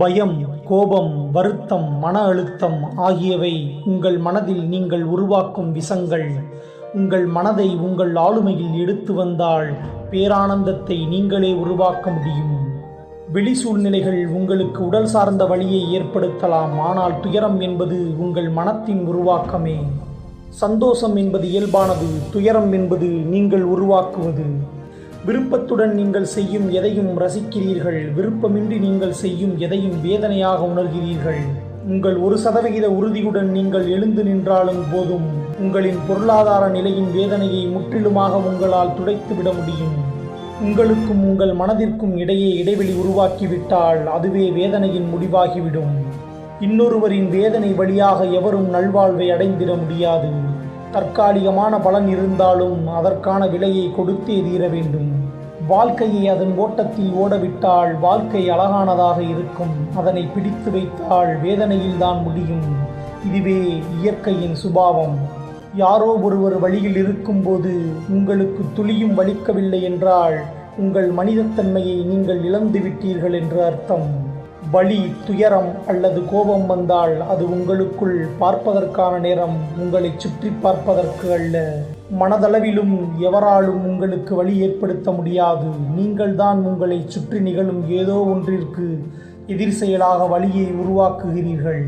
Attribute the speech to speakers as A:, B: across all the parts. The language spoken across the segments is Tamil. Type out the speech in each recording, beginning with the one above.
A: பயம் கோபம் வருத்தம் மன அழுத்தம் ஆகியவை உங்கள் மனதில் நீங்கள் உருவாக்கும் விஷங்கள். உங்கள் மனதை உங்கள் ஆளுமையில் எடுத்து வந்தால் பேரானந்தத்தை நீங்களே உருவாக்க முடியும். வெளி சூழ்நிலைகள் உங்களுக்கு உடல் சார்ந்த வழியை ஏற்படுத்தலாம். ஆனால் துயரம் என்பது உங்கள் மனத்தின் உருவாக்கமே. சந்தோஷம் என்பது இயல்பானது. துயரம் என்பது நீங்கள் உருவாக்குவது. விருப்பத்துடன் நீங்கள் செய்யும் எதையும் ரசிக்கிறீர்கள். விருப்பமின்றி நீங்கள் செய்யும் எதையும் வேதனையாக உணர்கிறீர்கள். உங்கள் ஒரு சதவிகித உறுதியுடன் நீங்கள் எழுந்து நின்றாலும் போதும். உங்களின் பொருளாதார நிலையின் வேதனையை முற்றிலுமாக உங்களால் துடைத்துவிட முடியும். உங்களுக்கும் உங்கள் மனதிற்கும் இடையே இடைவெளி உருவாக்கிவிட்டால் அதுவே வேதனையின் முடிவாகிவிடும். இன்னொருவரின் வேதனை வழியாக எவரும் நல்வாழ்வை அடைந்திட முடியாது. தற்காலிகமான பலன் இருந்தாலும் அதற்கான விலையை கொடுத்தே தீர வேண்டும். வாழ்க்கையை அதன் ஓட்டத்தில் ஓடவிட்டால் வாழ்க்கை அழகானதாக இருக்கும். அதனை பிடித்து வைத்தால் வேதனையில்தான் முடியும். இதுவே இயற்கையின் சுபாவம். யாரோ ஒருவர் வழியில் இருக்கும்போது உங்களுக்கு துளியும் வலிக்கவில்லை என்றால் உங்கள் மனிதத்தன்மையை நீங்கள் இழந்து விட்டீர்கள் என்று அர்த்தம். வலி துயரம் அல்லது கோபம் வந்தால் அது உங்களுக்குள் பார்ப்பதற்கான நேரம் உங்களை சுற்றி பார்ப்பதற்கு அல்ல. மனதளவிலும் எவராலும் உங்களுக்கு வழி ஏற்படுத்த முடியாது. நீங்கள்தான் உங்களை சுற்றி நிகழும் ஏதோ ஒன்றிற்கு எதிர் செயலாக வழியை உருவாக்குகிறீர்கள்.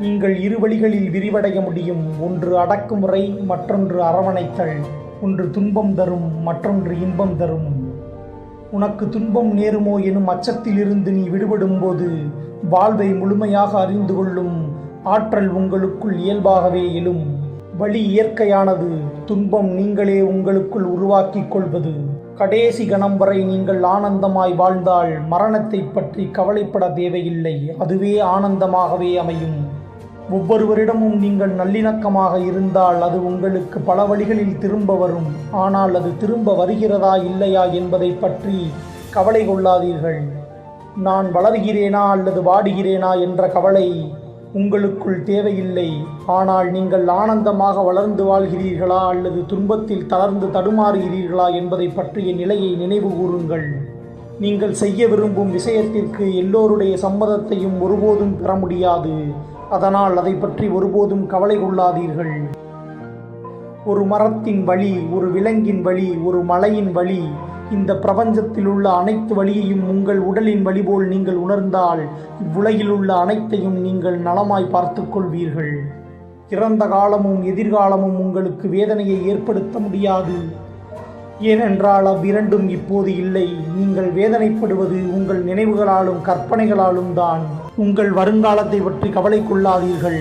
A: நீங்கள் இரு வழிகளில் விரிவடைய முடியும். ஒன்று அடக்குமுறை மற்றொன்று அரவணைத்தல். ஒன்று துன்பம் தரும் மற்றொன்று இன்பம் தரும். உனக்கு துன்பம் நேருமோ எனும் அச்சத்திலிருந்து நீ விடுபடும்போது வாழ்வை முழுமையாக அறிந்து கொள்ளும் ஆற்றல் உங்களுக்குள் இயல்பாகவே எழும். வழி இயற்கையானது துன்பம் நீங்களே உங்களுக்குள் உருவாக்கிக் கொள்வது. கடைசி கணம் வரை நீங்கள் ஆனந்தமாய் வாழ்ந்தால் மரணத்தை பற்றி கவலைப்பட தேவையில்லை. அதுவே ஆனந்தமாகவே அமையும். ஒவ்வொருவரிடமும் நீங்கள் நல்லிணக்கமாக இருந்தால் அது உங்களுக்கு பல வழிகளில் திரும்ப வரும். ஆனால் அது திரும்ப வருகிறதா இல்லையா என்பதை பற்றி கவலை கொள்ளாதீர்கள். நான் வளர்கிறேனா அல்லது வாடுகிறேனா என்ற கவலை உங்களுக்குள் தேவையில்லை. ஆனால் நீங்கள் ஆனந்தமாக வளர்ந்து வாழ்கிறீர்களா அல்லது துன்பத்தில் தளர்ந்து தடுமாறுகிறீர்களா என்பதை பற்றிய நிலையை நினைவு கூறுங்கள். நீங்கள் செய்ய விரும்பும் விஷயத்திற்கு எல்லோருடைய சம்மதத்தையும் ஒருபோதும் பெற முடியாது. அதனால் அதை பற்றி ஒருபோதும் கவலை கொள்ளாதீர்கள். ஒரு மரத்தின் வழி ஒரு விலங்கின் வழி ஒரு மலையின் வழி இந்த பிரபஞ்சத்தில் உள்ள அனைத்து வழியையும் உங்கள் உடலின் வழி போல் நீங்கள் உணர்ந்தால் இவ்வுலகில் உள்ள அனைத்தையும் நீங்கள் நலமாய் பார்த்து கொள்வீர்கள். இறந்த காலமும் எதிர்காலமும் உங்களுக்கு வேதனையை ஏற்படுத்த முடியாது. ஏனென்றால் அவ்விரண்டும் இப்போது இல்லை. நீங்கள் வேதனைப்படுவது உங்கள் நினைவுகளாலும் கற்பனைகளாலும் தான். உங்கள் வருங்காலத்தை பற்றி கவலை கொள்ளாதீர்கள்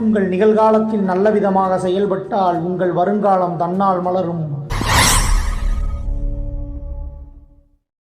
A: உங்கள் நிகழ்காலத்தில் நல்ல விதமாக செயல்பட்டால் உங்கள் வருங்காலம் தன்னால் மலரும்.